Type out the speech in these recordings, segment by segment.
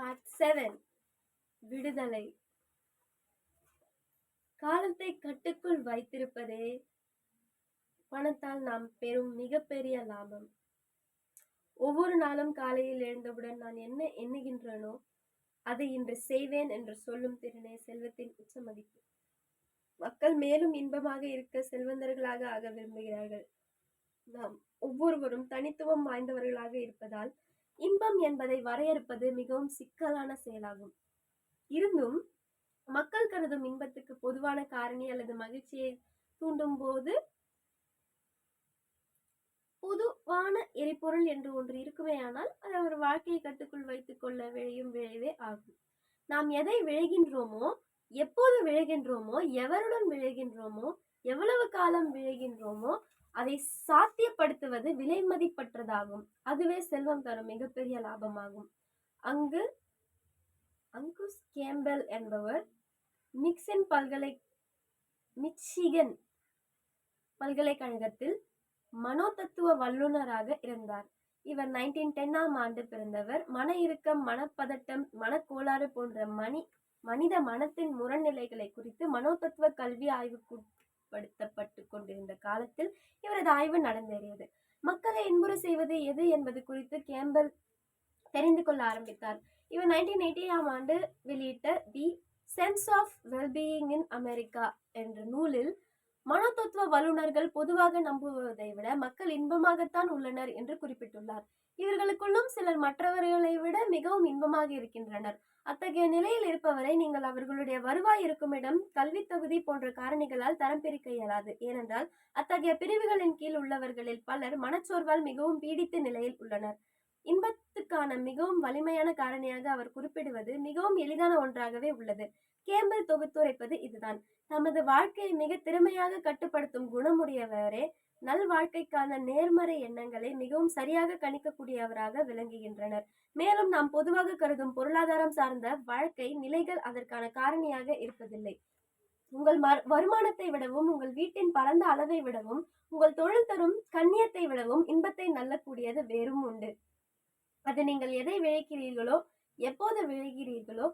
Part seven விடுதலை. காலத்தை கட்டுக்குள் வைத்திருப்பதே பணத்தால் நாம் பெறும் மிகப்பெரிய லாபம். ஒவ்வொரு நாளும் காலையில் எழுந்தவுடன் நான் என்ன எண்ணுகின்றனோ அதை இன்று செய்வேன் என்று சொல்லும் திறனே செல்வத்தின் உச்ச மதிப்பு. மக்கள் மேலும் இன்பமாக இருக்க செல்வந்தர்களாக ஆக விரும்புகிறார்கள். நாம் ஒவ்வொருவரும் தனித்துவம் வாய்ந்தவர்களாக இருப்பதால் இன்பம் என்பதை வரையறுப்பது மிகவும் சிக்கலான செயலாகும். இருந்தும் மக்கள் கருதும் இன்பத்துக்கு பொதுவான காரணி அல்லது மகிழ்ச்சியை தூண்டும் போது பொதுவான எரிபொருள் என்று ஒன்று இருக்குமேயானால் அது அவர் வாழ்க்கையை கட்டுக்குள் வைத்துக் கொள்ள விழையும் விளைவே ஆகும். நாம் எதை விழைகின்றோமோ எப்போது விழைகின்றோமோ எவருடன் விழைகின்றோமோ எவ்வளவு காலம் விழைகின்றோமோ அதை சாத்தியப்படுத்துவது விலை மதிப்பற்றதாகும். அதுவே செல்வம் தரும் மிகப்பெரிய லாபமாகும். அங்கு அங்குஸ் கேம்பல் என்பவர் மிக்சன் பல்கலை மிச்சிகன் பல்கலைக்கழகத்தில் மனோதத்துவ வல்லுநராக இருந்தார். இவர் நைன்டீன் டென்னாம் ஆண்டு பிறந்தவர். மன இறுக்கம் மனப்பதட்டம் மனக்கோளாறு போன்ற மணி மனித மனத்தின் முரண்நிலைகளை குறித்து மனோதத்துவ கல்வி ஆய்வுக்குட்படுத்தப்பட்டு கொண்டிருந்த காலத்தில் இவரது ஆய்வு நடந்தேறியது. மக்களை இன்புற செய்வது எது என்பது குறித்து கேம்பல் தெரிந்து கொள்ள ஆரம்பித்தார். இவர் நைன்டீன் எயிட்டியாம் ஆண்டு வெளியிட்ட the sense of wellbeing in America என்ற நூலில் மனோதத்துவ வல்லுநர்கள் பொதுவாக நம்புவதை விட மக்கள் இன்பமாகத்தான் உள்ளனர் என்று குறிப்பிட்டுள்ளார். இவர்களுக்குள்ளும் சிலர் மற்றவர்களை விட மிகவும் இன்பமாக இருக்கின்றனர். அத்தகைய நிலையில் இருப்பவரை நீங்கள் அவர்களுடைய வருவாய் இருக்கும் இடம் கல்வி தகுதி போன்ற காரணிகளால் தரம் பிரிக்க இயலாது. ஏனென்றால் அத்தகைய பிரிவுகளின் கீழ் உள்ளவர்களில் பலர் மனச்சோர்வால் மிகவும் பீடித்த நிலையில் உள்ளனர். இன்பத்துக்கான மிகவும் வலிமையான காரணியாக அவர் குறிப்பிடுவது மிகவும் எளிதான ஒன்றாகவே உள்ளது. கேம்பல் தொகுத்துரைப்பது இதுதான். தமது வாழ்க்கையை மிக திறமையாக கட்டுப்படுத்தும் குணமுடையவரே நல் வாழ்க்கைக்கான நேர்மறை எண்ணங்களை மிகவும் சரியாக கணிக்கக்கூடியவராக விளங்குகின்றனர். மேலும் நாம் பொதுவாக கருதும் பொருளாதாரம் சார்ந்த வாழ்க்கை நிலைகள் அதற்கான காரணியாக இருப்பதில்லை. உங்கள் ம- வருமானத்தை விடவும் உங்கள் வீட்டின் பரந்த அளவை விடவும் உங்கள் தொழில் தரும் கண்ணியத்தை விடவும் இன்பத்தை நல்லக்கூடியது வேறும் உண்டு. அது நீங்கள் எதை விளைக்கிறீர்களோ எப்போது விளைகிறீர்களோ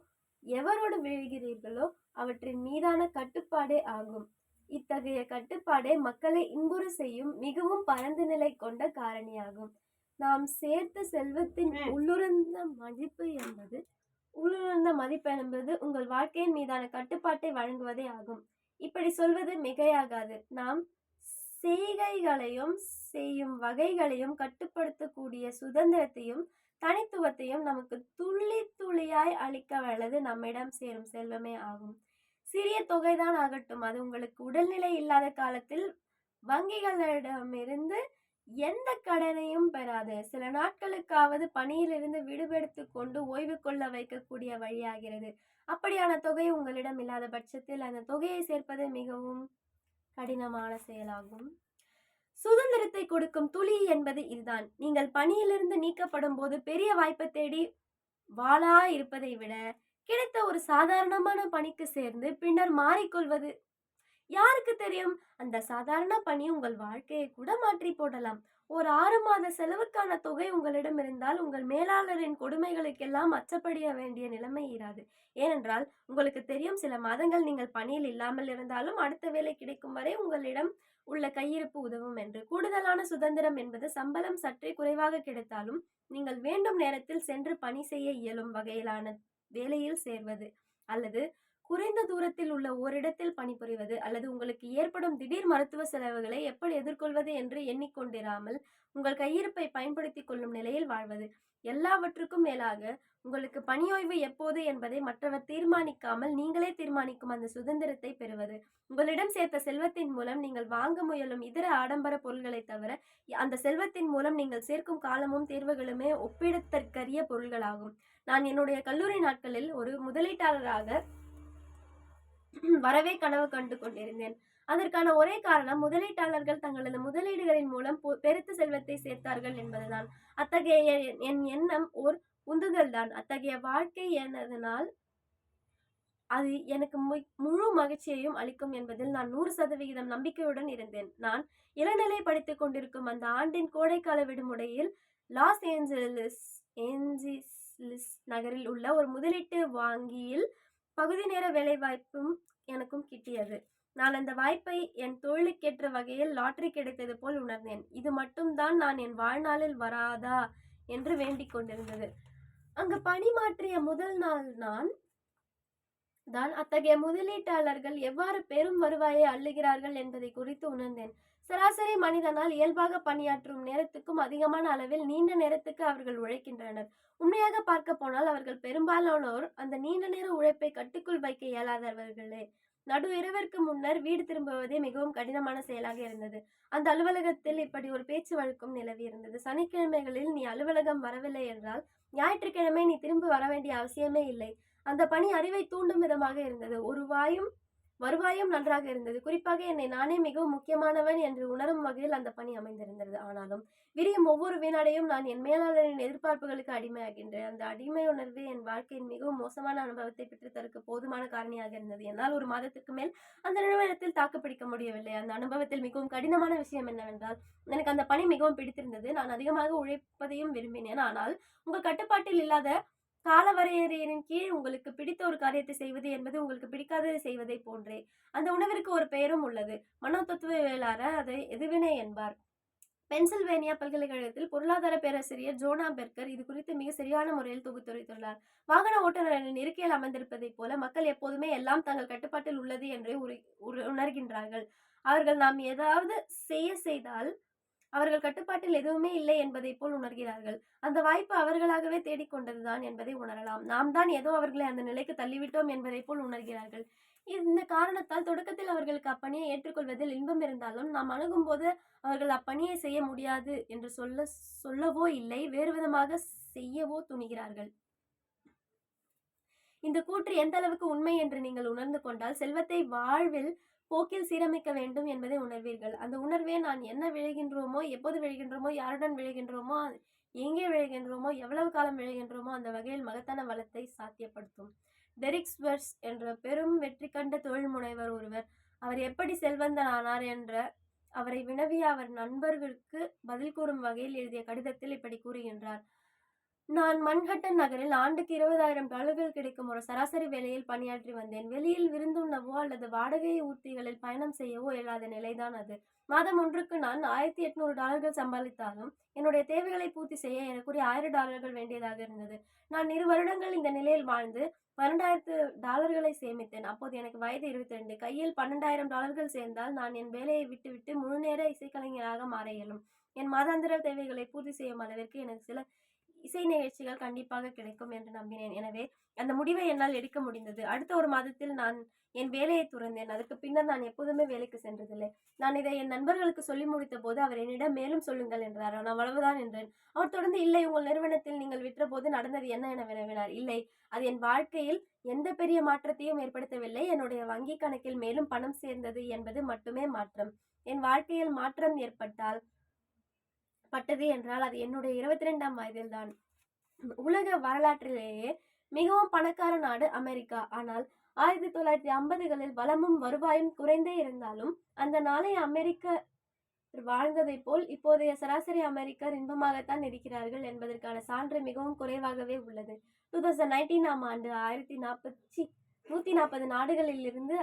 எவரோடு விழுகிறீர்களோ அவற்றின் மீதான கட்டுப்பாடே ஆகும். இத்தகைய கட்டுப்பாடே மக்களை இன்புற செய்யும் மிகவும் பரந்த நிலை கொண்ட காரணியாகும். நாம் சேர்த்த செல்வத்தின் உள்ளுறந்த மதிப்பு என்பது உள்ளுணர்ந்த மதிப்பு என்பது உங்கள் வாழ்க்கையின் மீதான கட்டுப்பாட்டை வழங்குவதே ஆகும். இப்படி சொல்வது மிகையாகாது. நாம் செய்கைகளையும் செய்யும் வகைகளையும் கட்டுப்படுத்தக்கூடிய சுதந்திரத்தையும் தனித்துவத்தையும் நமக்கு துள்ளி துளியாய் அளிக்க வல்லது நம்மிடம் சேரும் செல்வமே ஆகும். சிறிய தொகைதான் ஆகட்டும். அது உங்களுக்கு உடல்நிலை இல்லாத காலத்தில் வங்கிகளிடமிருந்து எந்த கடனையும் பெறாது. சில நாட்களுக்காவது பணியிலிருந்து விடுபடுத்து கொண்டு ஓய்வு கொள்ள வைக்கக்கூடிய வழியாகிறது. அப்படியான தொகை உங்களிடம் இல்லாத பட்சத்தில் அந்த தொகையை சேர்ப்பது மிகவும் கடினமான செயலாகும். சுதந்திரத்தை கொடுக்கும் துளி என்பது இதுதான். நீங்கள் பணியிலிருந்து நீக்கப்படும் போது பெரிய வாய்ப்பை தேடி வாளா இருப்பதை விட கிடைத்த ஒரு சாதாரணமான பணிக்கு சேர்ந்து பின்னர் மாறிக்கொள்வது. யாருக்கு தெரியும்? அந்த சாதாரண பணி உங்கள் வாழ்க்கையை கூட மாற்றி போடலாம். ஒரு ஆறு மாத செலவுக்கான தொகை உங்களிடம் இருந்தால் உங்கள் மேலாளரின் கொடுமைகளுக்கெல்லாம் அச்சப்படிய வேண்டிய நிலைமை இராது. ஏனென்றால் உங்களுக்கு தெரியும் சில மாதங்கள் நீங்கள் பணியில் இல்லாமல் இருந்தாலும் அடுத்த வேலை கிடைக்கும் வரை உங்களிடம் உள்ள கையிருப்பு உதவும் என்று. கூடுதலான சுதந்திரம் என்பது சம்பளம் சற்றே குறைவாக கிடைத்தாலும் நீங்கள் வேண்டும் நேரத்தில் சென்று பணி செய்ய இயலும் வகையிலான வேலையில் சேர்வது அல்லது குறைந்த தூரத்தில் உள்ள ஓரிடத்தில் பணிபுரிவது அல்லது உங்களுக்கு ஏற்படும் திடீர் மருத்துவ செலவுகளை எப்படி எதிர்கொள்வது என்று எண்ணிக்கொண்டிராமல் உங்கள் கையிருப்பை பயன்படுத்திக் கொள்ளும் நிலையில் வாழ்வது. எல்லாவற்றுக்கும் மேலாக உங்களுக்கு பணியோய்வு எப்போது என்பதை மற்றவர் தீர்மானிக்காமல் நீங்களே தீர்மானிக்கும் அந்த சுதந்திரத்தை பெறுவது. உங்களிடம் சேர்த்த செல்வத்தின் மூலம் நீங்கள் வாங்க முயலும் இதர ஆடம்பர பொருள்களை தவிர அந்த செல்வத்தின் மூலம் நீங்கள் சேர்க்கும் காலமும் தேர்வுகளுமே ஒப்பிடத்தற்கரிய பொருள்களாகும். நான் என்னுடைய கல்லூரி நாட்களில் ஒரு முதலீட்டாளராக வரவே கனவு கண்டு கொண்டிருந்தேன். அதற்கான ஒரே காரணம் முதலீட்டாளர்கள் தங்களது முதலீடுகளின் மூலம் பொ- பெருத்த செல்வத்தை சேர்த்தார்கள் என்பதுதான். அத்தகைய என்- எண்ணம் ஓர் உந்துதல் தான் அத்தகைய வாழ்க்கை எனதனால் அது எனக்கு முழு மகிழ்ச்சியையும் அளிக்கும் என்பதில் நான் நூறு சதவிகிதம் நம்பிக்கையுடன் இருந்தேன். நான் இளநிலை படித்துக் கொண்டிருக்கும் அந்த ஆண்டின் கோடைக்கால விடுமுறையில் லாஸ் ஏஞ்சலிஸ் ஏஞ்சிஸ் நகரில் உள்ள ஒரு முதலீட்டு வாங்கியில் பகுதி நேர வேலைவாய்ப்பும் எனக்கும் கிட்டியது. நான் அந்த வாய்ப்பை என் தொழிலுக்கேற்ற வகையில் லாட்டரி கிடைத்தது போல் உணர்ந்தேன். இது மட்டும்தான் நான் என் வாழ்நாளில் வராதா என்று வேண்டிக் கொண்டிருந்தது. அங்கு பணிமாற்றிய முதல் நாள் நான் தான் அத்தகைய முதலீட்டாளர்கள் எவ்வாறு பெரும் வருவாயை அள்ளுகிறார்கள் என்பதை குறித்து உணர்ந்தேன். சராசரி மனிதனால் இயல்பாக பணியாற்றும் நேரத்துக்கும் அதிகமான அளவில் நீண்ட நேரத்துக்கு அவர்கள் உழைக்கின்றனர். உண்மையாக பார்க்க போனால் அவர்கள் பெரும்பாலானோர் அந்த நீண்ட நேர உழைப்பை கட்டுக்குள் வைக்க இயலாதவர்களே. நடு இரவிற்கு முன்னர் வீடு திரும்புவதே மிகவும் கடினமான செயலாக இருந்தது. அந்த அலுவலகத்தில் இப்படி ஒரு பேச்சு வழக்கம் நிலவி இருந்தது. சனிக்கிழமைகளில் நீ அலுவலகம் வரவில்லை என்றால் ஞாயிற்றுக்கிழமை நீ திரும்ப வர வேண்டிய அவசியமே இல்லை. அந்த பணி அறிவை தூண்டும் விதமாக இருந்தது. ஒரு வாயும் வருவாயும் நன்றாக இருந்தது. குறிப்பாக என்னை நானே மிகவும் முக்கியமானவன் என்று உணரும் வகையில் அந்த பணி அமைந்திருந்தது. ஆனாலும் விரியும் ஒவ்வொரு வினாடையும் நான் என் மேலாளரின் எதிர்பார்ப்புகளுக்கு அடிமையாகின்றேன். அந்த அடிமை உணர்வு என் வாழ்க்கையின் மிகவும் மோசமான அனுபவத்தை பெற்றுத்தருக்கு போதுமான காரணியாக இருந்தது. என்னால் ஒரு மாதத்துக்கு மேல் அந்த நிறுவனத்தில் தாக்குப்பிடிக்க முடியவில்லை. அந்த அனுபவத்தில் மிகவும் கடினமான விஷயம் என்னவென்றால் எனக்கு அந்த பணி மிகவும் பிடித்திருந்தது. நான் அதிகமாக உழைப்பதையும் விரும்பினேன். ஆனால் உங்கள் கட்டுப்பாட்டில் இல்லாத காலவரையறையின் கீழ் உங்களுக்கு பிடித்த ஒரு காரியத்தை செய்வது என்பது உங்களுக்கு பிடிக்காததை செய்வதை போன்றே. அந்த உணவிற்கு ஒரு பெயரும் உள்ளது. மனோ தத்துவவியலாளர் அதை எதுவினை என்பார். பென்சில்வேனியா பல்கலைக்கழகத்தில் பொருளாதார பேராசிரியர் ஜோனா பெர்கர் இது குறித்து மிக சரியான முறையில் தொகுத்துரைத்துள்ளார். வாகன ஓட்டுநரின் இருக்கையில் அமர்ந்திருப்பதைப் போல மக்கள் எப்போதுமே எல்லாம் தங்கள் கட்டுப்பாட்டில் உள்ளது என்றே உரு- உணர்கின்றார்கள். அவர்கள் நாம் ஏதாவது செய்ய செய்தால் அவர்கள் கட்டுப்பாட்டில் எதுவுமே இல்லை என்பதைப் போல் உணர்கிறார்கள். அந்த வாய்ப்பு அவர்களாகவே தேடிக்கொண்டதுதான் என்பதை உணரலாம். நாம் தான் ஏதோ அவர்களை அந்த நிலைக்கு தள்ளிவிட்டோம் என்பதை போல் உணர்கிறார்கள். இந்த காரணத்தால் தொடக்கத்தில் அவர்களுக்கு அப்பணியை ஏற்றுக்கொள்வதில் இன்பம் இருந்தாலும் நாம் அணுகும் போது அவர்கள் அப்பணியை செய்ய முடியாது என்று சொல்ல சொல்லவோ இல்லை வேறு விதமாக செய்யவோ துணிகிறார்கள். இந்த கூற்று எந்த அளவுக்கு உண்மை என்று நீங்கள் உணர்ந்து கொண்டால் செல்வத்தை வாழ்வில் போக்கில் சீரமைக்க வேண்டும் என்பதை உணர்வீர்கள். அந்த உணர்வே நான் என்ன விழுகின்றோமோ எப்போது விழுகின்றோமோ யாருடன் விழுகின்றோமோ எங்கே விழுகின்றோமோ எவ்வளவு காலம் விழுகின்றோமோ அந்த வகையில் மகத்தான வளத்தை சாத்தியப்படுத்தும். டெரிக்ஸ் ஸ்வெர்ஸ் என்ற பெரும் வெற்றி கண்ட தொழில் முனைவர் ஒருவர் அவர் எப்படி செல்வந்தன் ஆனார் என்ற அவரை வினவிய அவர் நண்பர்களுக்கு பதில் கூறும் வகையில் எழுதிய கடிதத்தில் இப்படி கூறுகின்றார். நான் மன்ஹட்டன் நகரில் ஆண்டுக்கு இருபதாயிரம் டாலர்கள் கிடைக்கும் ஒரு சராசரி வேலையில் பணியாற்றி வந்தேன். வெளியில் விருந்துண்ணவோ அல்லது வாடகை ஊர்த்திகளில் பயணம் செய்யவோ இயலாத நிலைதான் அது. மாதம் ஒன்றுக்கு நான் ஆயிரத்தி எட்நூறு டாலர்கள் சம்பாதித்தாலும் என்னுடைய தேவைகளை பூர்த்தி செய்ய எனக்குரிய ஆயிரம் டாலர்கள் வேண்டியதாக இருந்தது. நான் இரு வருடங்கள் இந்த நிலையில் வாழ்ந்து பன்னெண்டாயிரத்து டாலர்களை சேமித்தேன். அப்போது எனக்கு வயது இருபத்தி ரெண்டு கையில் பன்னெண்டாயிரம் டாலர்கள் சேர்ந்தால் நான் என் வேலையை விட்டுவிட்டு முழுநேர இசைக்கலைஞராக மாற இயலும். என் மாதாந்திர தேவைகளை பூர்த்தி செய்யும் அளவிற்கு எனக்கு சில இசை நிகழ்ச்சிகள் கண்டிப்பாக கிடைக்கும் என்று நம்பினேன். எனவே அந்த முடிவை என்னால் எடுக்க முடிந்தது. அடுத்த ஒரு மாதத்தில் நான் என் வேலையை துறந்தேன். அதற்கு பின்னர் நான் எப்போதுமே வேலைக்கு சென்றதில்லை. நான் இதை என் நண்பர்களுக்கு சொல்லி முடித்த போது அவர் என்னிடம் மேலும் சொல்லுங்கள் என்றார். நான் அவ்வளவுதான் என்றேன். அவர் தொடர்ந்து இல்லை உங்கள் நிறுவனத்தில் நீங்கள் விற்றபோது நடந்தது என்ன என வினவினார். இல்லை அது என் வாழ்க்கையில் எந்த பெரிய மாற்றத்தையும் ஏற்படுத்தவில்லை. என்னுடைய வங்கி கணக்கில் மேலும் பணம் சேர்ந்தது என்பது மட்டுமே மாற்றம். என் வாழ்க்கையில் மாற்றம் ஏற்பட்டால் பட்டது என்றால் அது என்னுடைய இருபத்தி ரெண்டாம் வயதில்தான். உலக வரலாற்றிலேயே மிகவும் பணக்கார நாடு அமெரிக்கா. ஆனால் ஆயிரத்தி தொள்ளாயிரத்தி ஐம்பதுகளில் வளமும் வருவாயும் குறைந்தே இருந்தாலும் அந்த நாளைய அமெரிக்க வாழ்ந்ததைப் போல் இப்போதைய சராசரி அமெரிக்கர் இன்பமாகத்தான் இருக்கிறார்கள் என்பதற்கான சான்று மிகவும் குறைவாகவே உள்ளது. டூ தௌசண்ட் நைன்டீனாம் ஆண்டு ஆயிரத்தி நாற்பத்தி நூற்றி நாற்பது நாடுகளில் இருந்து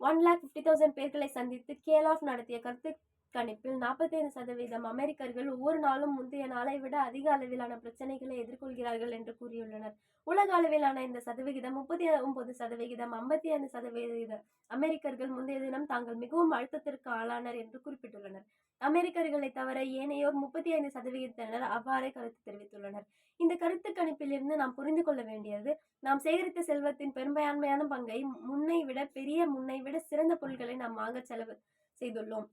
ஒன் லேக் ஃபிஃப்டி தௌசண்ட் பேர்களை சந்தித்து கேல் ஆஃப் நடத்திய கருத்து கணிப்பில் நாற்பத்தைந்து சதவீதம் அமெரிக்கர்கள் ஒவ்வொரு நாளும் முந்தைய நாளை விட அதிக அளவிலான பிரச்சனைகளை எதிர்கொள்கிறார்கள் என்று கூறியுள்ளனர். உலக அளவிலான இந்த சதவிகிதம் முப்பத்தி ஒன்பது சதவிகிதம் ஐம்பத்தி ஐந்து சதவிகித அமெரிக்கர்கள் முந்தைய தினம் தாங்கள் மிகவும் அழுத்தத்திற்கு ஆளானர் என்று குறிப்பிட்டுள்ளனர். அமெரிக்கர்களை தவிர ஏனையோர் முப்பத்தி ஐந்து சதவிகிதத்தினர் அவ்வாறே கருத்து தெரிவித்துள்ளனர். இந்த கருத்து கணிப்பிலிருந்து நாம் புரிந்து கொள்ள வேண்டியது நாம் சேகரித்த செல்வத்தின் பெரும்பான்மையான பங்கை முன்னை விட பெரிய முன்னை விட சிறந்த பொருட்களை நாம் வாங்க செலவு செய்துள்ளோம்.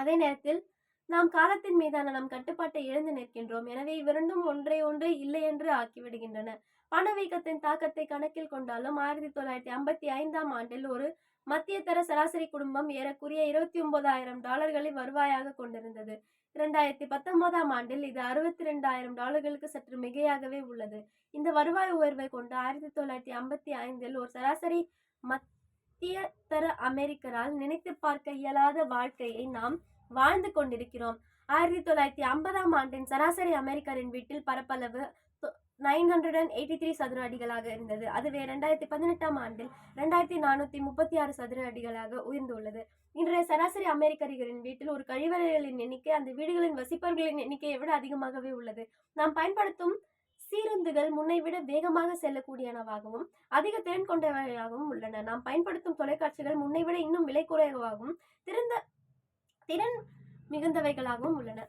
அதே நேரத்தில் நாம் காலத்தின் மீதான நம் கட்டுப்பாட்டை இழந்து நிற்கின்றோம். எனவே இவ்விரண்டும் ஒன்றை ஒன்று இல்லை என்று ஆக்கிவிடுகின்றன. பணவீக்கத்தின் தாக்கத்தை கணக்கில் கொண்டாலும் ஆயிரத்தி தொள்ளாயிரத்தி ஐம்பத்தி ஐந்தாம் ஆண்டில் ஒரு மத்திய தர சராசரி குடும்பம் ஏறக்குறைய இருபத்தி ஒன்பதாயிரம் டாலர்களை வருவாயாக கொண்டிருந்தது. இரண்டாயிரத்தி பத்தொன்பதாம் ஆண்டில் இது அறுபத்தி ரெண்டாயிரம் டாலர்களுக்கு சற்று மிகையாகவே உள்ளது. இந்த வருவாய் உயர்வை கொண்டு ஆயிரத்தி தொள்ளாயிரத்தி ஐம்பத்தி ஐந்தில் ஒரு சராசரி மத் மத்தியதர அமெரிக்கரால் நினைத்து பார்க்க இயலாத வாழ்க்கையை நாம் வாழ்ந்து கொண்டிருக்கிறோம். ஆயிரத்தி தொள்ளாயிரத்தி ஐம்பதாம் ஆண்டின் சராசரி அமெரிக்கரின் வீட்டில் பரப்பளவு nine hundred and eighty three சதுர அடிகளாக இருந்தது. அதுவே ரெண்டாயிரத்தி பதினெட்டாம் ஆண்டில் ரெண்டாயிரத்தி நானூற்றி முப்பத்தி ஆறு சதுர அடிகளாக உயர்ந்துள்ளது. இன்றைய சராசரி அமெரிக்கர்களின் வீட்டில் ஒரு கழிவறைகளின் எண்ணிக்கை அந்த வீடுகளின் வசிப்பவர்களின் எண்ணிக்கையை விட அதிகமாகவே உள்ளது. நாம் பயன்படுத்தும் சீருந்துகள் முன்னை விட வேகமாக செல்லக்கூடியனவாகவும் அதிக திறன் கொண்டவையாகவும் உள்ளன. நாம் பயன்படுத்தும் தொலைக்காட்சிகள் முன்னை விட இன்னும் விலை குறைவாகவும் திறந்த திறன் மிகுந்தவைகளாகவும் உள்ளன.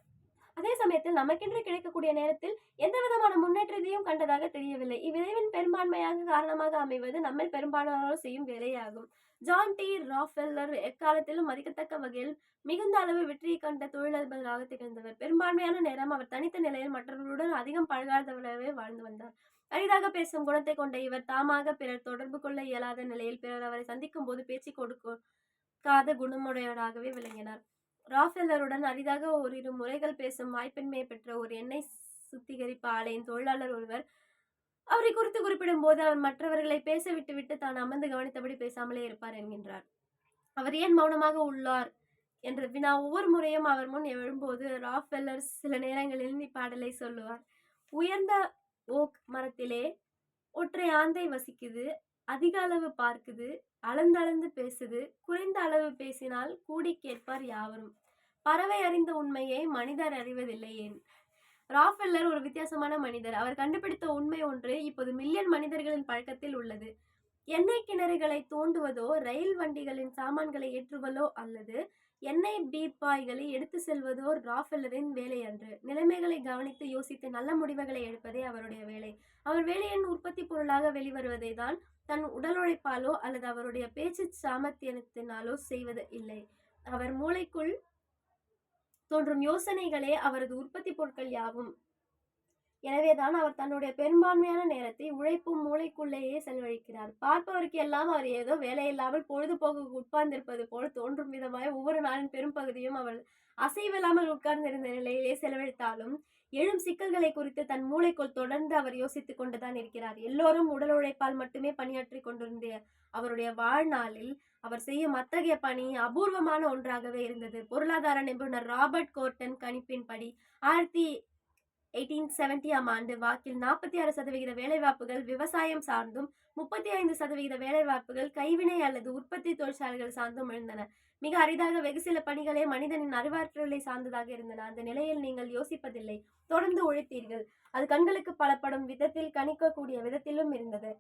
அதே சமயத்தில் நமக்கென்று கிடைக்கக்கூடிய நேரத்தில் எந்த விதமான முன்னேற்றத்தையும் கண்டதாக தெரியவில்லை. இவ்விளைவின் பெரும்பான்மையாக காரணமாக அமைவது நம்மில் பெரும்பாலானோர் செய்யும் வேலையாகும். John D. ராஃபெல்லர் எக்காலத்திலும் மதிக்கத்தக்க வகையில் மிகுந்த அளவு வெற்றியை கண்ட தொழிலதிபராக திகழ்ந்தவர். பெரும்பான்மையான நேரம் அவர் தனித்த நிலையில் மற்றவர்களுடன் அதிகம் பழகாதவராகவே வாழ்ந்து வந்தார். அரிதாக பேசும் குணத்தை கொண்ட இவர் தாமாக பிறர் தொடர்பு கொள்ள இயலாத நிலையில் பிறர் அவரை சந்திக்கும் போது பேச்சு கொடுக்காத குணமுடையவராகவே விளங்கினார். ராஃபெல்லருடன் அரிதாக ஓரிரு முறைகள் பேசும் வாய்ப்பின்மையை பெற்ற ஒரு எண்ணெய் சுத்திகரிப்பு ஆலையின் தொழிலாளர் ஒருவர் அவரை குறித்து குறிப்பிடும் போது அவர் மற்றவர்களை பேச விட்டுவிட்டு தான் அமர்ந்து கவனித்தபடி பேசாமலே இருப்பார் என்கின்றார். அவர் ஏன் மௌனமாக உள்ளார்? என்ற வினா ஒவ்வொரு முறையும் அவர் முன் எழும்போது ராஃபெல்லர் சில நேரங்களில் இப்பாடலை சொல்லுவார். உயர்ந்த ஓக் மரத்திலே ஒற்றை ஆந்தை வசிக்குது அதிக அளவு பார்க்குது அளந்தளந்து பேசுது குறைந்த அளவு பேசினால் கூடி கேட்பார் யாவரும். பறவை அறிந்த உண்மையை மனிதர் அறிவதில்லை ஏன்? ராஃபெல்லர் ஒரு வித்தியாசமான மனிதர். அவர் கண்டுபிடித்த உண்மை ஒன்று இப்போது மில்லியன் மனிதர்களின் பழக்கத்தில் உள்ளது. எண்ணெய் கிணறுகளை தோண்டுவதோ ரயில் வண்டிகளின் சாமான்களை ஏற்றுவதோ அல்லது எண்ணெய் பீப்பாய்களை எடுத்து செல்வதோ ராஃபெல்லரின் வேலை அன்று. நிலைமைகளை கவனித்து யோசித்து நல்ல முடிவுகளை எடுப்பதே அவருடைய வேலை. அவர் வேலையின் உற்பத்தி பொருளாக வெளிவருவதை தான் தன் உடல் உழைப்பாலோ அல்லது அவருடைய பேச்சு சாமர்த்தியத்தினாலோ செய்வது இல்லை. அவர் மூளைக்குள் தோன்றும் யோசனைகளே அவரது உற்பத்தி பொருட்கள் யாவும். எனவேதான் அவர் தன்னுடைய பெரும்பான்மையான நேரத்தை உழைப்பும் மூளைக்குள்ளேயே செலவழிக்கிறார். பார்ப்பவருக்கு எல்லாம் அவர் ஏதோ வேலையில்லாமல் பொழுதுபோக்கு உட்கார்ந்திருப்பது போல் தோன்றும் விதமாய் ஒவ்வொரு நாளின் பெரும்பகுதியும் அவர் அசைவில்லாமல் உட்கார்ந்திருந்த நிலையிலே செலவழித்தாலும் எழும் சிக்கல்களை குறித்து தன் மூளைக்குள் தொடர்ந்து அவர் யோசித்துக் கொண்டுதான் இருக்கிறார். எல்லோரும் உடல் உழைப்பால் மட்டுமே பணியாற்றி கொண்டிருந்த அவருடைய வாழ்நாளில் அவர் செய்யும் அத்தகைய பணி அபூர்வமான ஒன்றாகவே இருந்தது. பொருளாதார நிபுணர் ராபர்ட் கோர்டன் கணிப்பின்படி ஆயிரத்தி எயிட்டீன் செவன்டியாம் ஆண்டு வாக்கில் நாற்பத்தி ஆறு சதவிகித வேலைவாய்ப்புகள் விவசாயம் சார்ந்தும் முப்பத்தி ஐந்து சதவிகித வேலைவாய்ப்புகள் கைவினை அல்லது உற்பத்தி தொழிற்சாலைகள் சார்ந்தும் எழுந்தன. மிக அரிதாக வெகு சில பணிகளே மனிதனின் அறிவாற்றலை சார்ந்ததாக இருந்தன. அந்த நிலையில் நீங்கள் யோசிப்பதில்லை. தொடர்ந்து உழைத்தீர்கள். அது கண்களுக்கு பலப்படும் விதத்தில் கணிக்கக்கூடிய விதத்திலும் இருந்தது.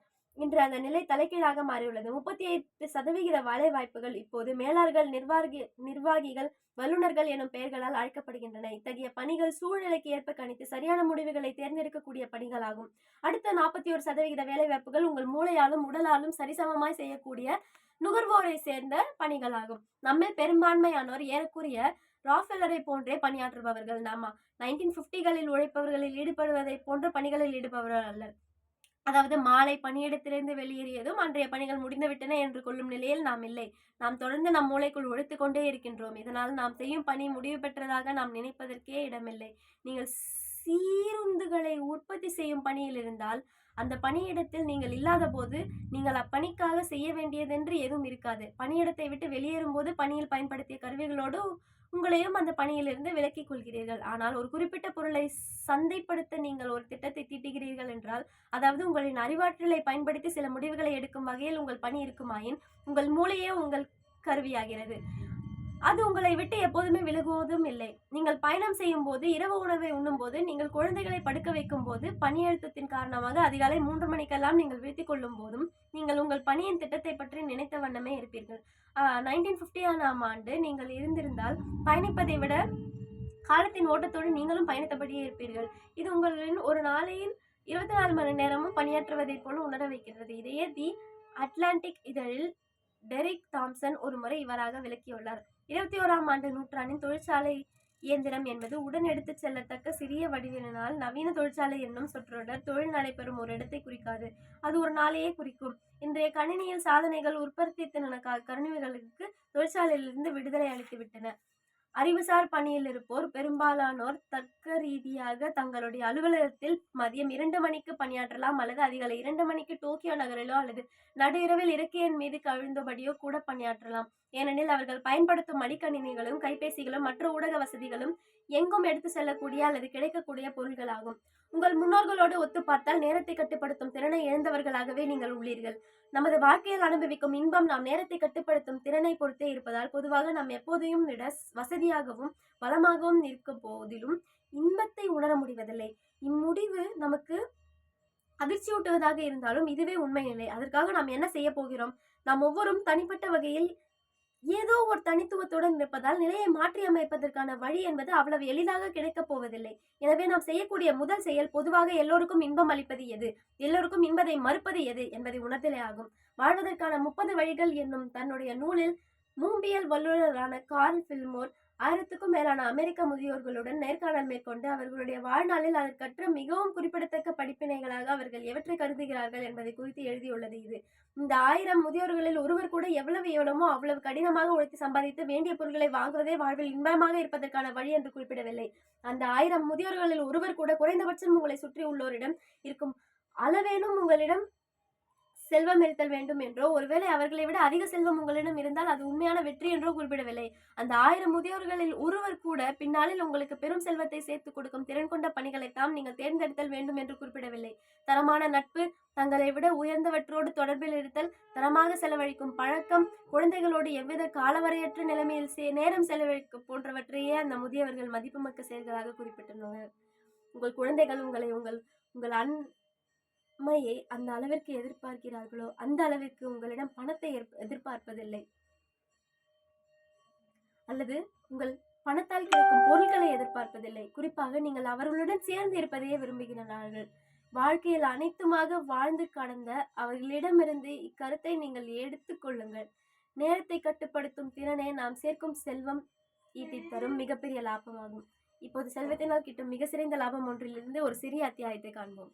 இன்று அந்த நிலை தலைகீழாக மாறியுள்ளது. முப்பத்தி எட்டு சதவிகித வேலை வாய்ப்புகள் இப்போது மேலாளர்கள் நிர்வாகி நிர்வாகிகள் வல்லுநர்கள் எனும் பெயர்களால் அழைக்கப்படுகின்றன. இத்தகைய பணிகள் சூழ்நிலைக்கு ஏற்ப கணித்து சரியான முடிவுகளை தேர்ந்தெடுக்கக்கூடிய பணிகளாகும். அடுத்த நாற்பத்தி ஒரு சதவிகித வேலை வாய்ப்புகள் உங்கள் மூளையாலும் உடலாலும் சரிசமமாய் செய்யக்கூடிய நுகர்வோரை சேர்ந்த பணிகளாகும். நம்மில் பெரும்பான்மையானோர் ஏறக்குரிய ராஃபெல்லரை போன்றே பணியாற்றுபவர்கள். நாம நைன்டீன் பிப்டிகளில் உழைப்பவர்களில் ஈடுபடுவதை போன்ற பணிகளில் ஈடுபவர்கள் அல்ல அதாவது மாலை பணியிடத்திலிருந்து வெளியேறியதும் அன்றைய பணிகள் முடிந்துவிட்டன என்று கொள்ளும் நிலையில் நாம் இல்லை. நாம் தொடர்ந்து நம் மூளைக்குள் ஒழித்து கொண்டே இருக்கின்றோம். இதனால் நாம் செய்யும் பணி முடிவு பெற்றதாக நாம் நினைப்பதற்கே இடமில்லை. நீங்கள் சீருந்துகளை உற்பத்தி செய்யும் பணியில் இருந்தால் அந்த பணியிடத்தில் நீங்கள் இல்லாத போது நீங்கள் அப்பணிக்காக செய்ய வேண்டியதென்று எதுவும் இருக்காது. பணியிடத்தை விட்டு வெளியேறும் போது பணியில் பயன்படுத்திய கருவிகளோடு உங்களையும் அந்த பணியிலிருந்து விலக்கிக் கொள்கிறீர்கள். ஆனால் ஒரு குறிப்பிட்ட பொருளை சந்தைப்படுத்த நீங்கள் ஒரு திட்டத்தை தீட்டுகிறீர்கள் என்றால் அதாவது உங்களின் அறிவாற்றலை பயன்படுத்தி சில முடிவுகளை எடுக்கும் வகையில் உங்கள் பணி இருக்குமாயின் உங்கள் மூளையே உங்கள் கருவியாகிறது. அது உங்களை விட்டு எப்போதுமே விலகுவதும் இல்லை. நீங்கள் பயணம் செய்யும் போது இரவு உணவை உண்ணும் போது நீங்கள் குழந்தைகளை படுக்க வைக்கும் போது பணி அழுத்தத்தின் காரணமாக அதிகாலை மூன்று மணிக்கெல்லாம் நீங்கள் வீழ்த்தி கொள்ளும் போதும் நீங்கள் உங்கள் பணியின் திட்டத்தை பற்றி நினைத்த வண்ணமே இருப்பீர்கள். நைன்டீன் ஃபிஃப்டியானாம் ஆண்டு நீங்கள் இருந்திருந்தால் பயணிப்பதை விட காலத்தின் ஓட்டத்தோடு நீங்களும் பயணித்தபடியே இருப்பீர்கள். இது உங்களின் ஒரு நாளையில் இருபத்தி நாலு மணி நேரமும் பணியாற்றுவதைப் போல உணர வைக்கிறது. இதையே தி அட்லாண்டிக் இதழில் டெரிக் தாம்சன் ஒரு முறை இவராக விளக்கியுள்ளார். இருபத்தி ஓராம் ஆண்டு நூற்றாண்டின் தொழிற்சாலை இயந்திரம் என்பது உடன் எடுத்துச் செல்லத்தக்க சிறிய வடிவினால் நவீன தொழிற்சாலை என்னும் சொற்றொடர் தொழில் நடைபெறும் ஒரு இடத்தை குறிக்காது. அது ஒரு நாளையே குறிக்கும். இன்றைய கணினியில் சாதனைகள் உற்பத்தி திறனுக்காக கருவிகளுக்கு தொழிற்சாலையிலிருந்து விடுதலை அளித்துவிட்டன. அறிவுசார் பணியில் இருப்போர் பெரும்பாலானோர் தர்க்க ரீதியாக தங்களுடைய அலுவலகத்தில் மதியம் இரண்டு மணிக்கு பணியாற்றலாம் அல்லது அதிகாலை இரண்டு மணிக்கு டோக்கியோ நகரிலோ அல்லது நடு இரவில் மீது கவிழ்ந்தபடியோ கூட பணியாற்றலாம். ஏனெனில் அவர்கள் பயன்படுத்தும் மடிக்கணினிகளும் கைபேசிகளும் மற்ற ஊடக வசதிகளும் எங்கும் எடுத்து செல்லக்கூடிய அல்லது கிடைக்கக்கூடிய பொருள்களாகும். உங்கள் முன்னோர்களோடு ஒத்து பார்த்தால் நேரத்தை கட்டுப்படுத்தும் திறனை இழந்தவர்களாகவே நீங்கள் உள்ளீர்கள். நமது வாழ்க்கையில் அனுபவிக்கும் இன்பம் நாம் நேரத்தை கட்டுப்படுத்தும் திறனை பொறுத்தே இருப்பதால் பொதுவாக நாம் எப்போதையும் விட வசதி வலிமையாகவும் பலமாகவும் இருக்கும் போதிலும் இன்பத்தை உணர முடிவதில்லை. இம்முடிவு நமக்கு அதிர்ச்சியூட்டுவதாக இருந்தாலும் இதுவே உண்மை நிலை அதற்காக நாம் என்ன செய்ய போகிறோம்? நாம் ஒவ்வொரும் தனிப்பட்ட வகையில் ஏதோ ஒரு தனித்துவத்துடன் இருப்பதால் நிலையை மாற்றி அமைப்பதற்கான வழி என்பது அவ்வளவு எளிதாக கிடைக்கப் போவதில்லை. எனவே நாம் செய்யக்கூடிய முதல் செயல் பொதுவாக எல்லோருக்கும் இன்பம் அளிப்பது எது? எல்லோருக்கும் இன்பதை மறுப்பது எது என்பதை உணர்தலே ஆகும். வாழ்வதற்கான முப்பது வழிகள் என்னும் தன்னுடைய நூலில் மூம்பியல் வல்லுநரான கார்ல் ஃபில்மோர் ஆயிரத்துக்கும் மேலான அமெரிக்க முதியோர்களுடன் நேர்காணல் மேற்கொண்டு அவர்களுடைய வாழ்நாளில் அதற்கற்ற மிகவும் குறிப்பிடத்தக்க படிப்பினைகளாக அவர்கள் எவற்றை கருதுகிறார்கள் என்பதை குறித்து எழுதியுள்ளது இது. இந்த ஆயிரம் முதியோர்களில் ஒருவர் கூட எவ்வளவு எவ்வளவோ அவ்வளவு கடினமாக உழைத்து சம்பாதித்து வேண்டிய பொருட்களை வாங்குவதே வாழ்வில் இன்பமாக இருப்பதற்கான வழி என்று குறிப்பிடவில்லை. அந்த ஆயிரம் முதியோர்களில் ஒருவர் கூட குறைந்தபட்சம் உங்களை சுற்றி உள்ளோரிடம் இருக்கும் அளவேனும் உங்களிடம் செல்வம் இருத்தல் வேண்டும் என்றோ ஒருவேளை அவர்களை விட அதிக செல்வம் உங்களிடம் இருந்தால் அது உண்மையான வெற்றி என்றோ குறிப்பிடவில்லை. அந்த ஆயிரம் முதியோர்களில் ஒருவர் கூட பின்னாளில் உங்களுக்கு பெரும் செல்வத்தை சேர்த்து கொடுக்கும் திறன் கொண்ட பணிகளைத்தான் நீங்கள் தேர்ந்தெடுத்தல் வேண்டும் என்று குறிப்பிடவில்லை. தரமான நட்பு தங்களை விட உயர்ந்தவற்றோடு தொடர்பில் இருத்தல் தரமாக செலவழிக்கும் பழக்கம் குழந்தைகளோடு எவ்வித காலவரையற்ற நிலைமையில் சே- நேரம் செலவழிக்க போன்றவற்றையே அந்த முதியவர்கள் மதிப்புமிக்க செயல்களாக குறிப்பிட்டுள்ளனர் உங்கள் குழந்தைகள் உங்களை உங்கள் உங்கள் அன் உண்மையை அந்த அளவிற்கு எதிர்பார்க்கிறார்களோ அந்த அளவிற்கு உங்களிடம் பணத்தை எதிர்- எதிர்பார்ப்பதில்லை. அல்லது உங்கள் பணத்தால் கிடைக்கும் பொருட்களை எதிர்பார்ப்பதில்லை. குறிப்பாக நீங்கள் அவர்களுடன் சேர்ந்து இருப்பதையே விரும்புகிறார்கள். வாழ்க்கையில் அனைத்துமாக வாழ்ந்து கடந்த அவர்களிடமிருந்து இக்கருத்தை நீங்கள் எடுத்துக்கொள்ளுங்கள் நேரத்தை கட்டுப்படுத்தும் திறனே நாம் சேர்க்கும் செல்வம் ஈட்டி தரும் மிகப்பெரிய லாபமாகும். இப்போது செல்வத்தினால் கிட்டும் மிக சிறந்த லாபம் ஒன்றிலிருந்து ஒரு சிறிய அத்தியாயத்தை காண்போம்.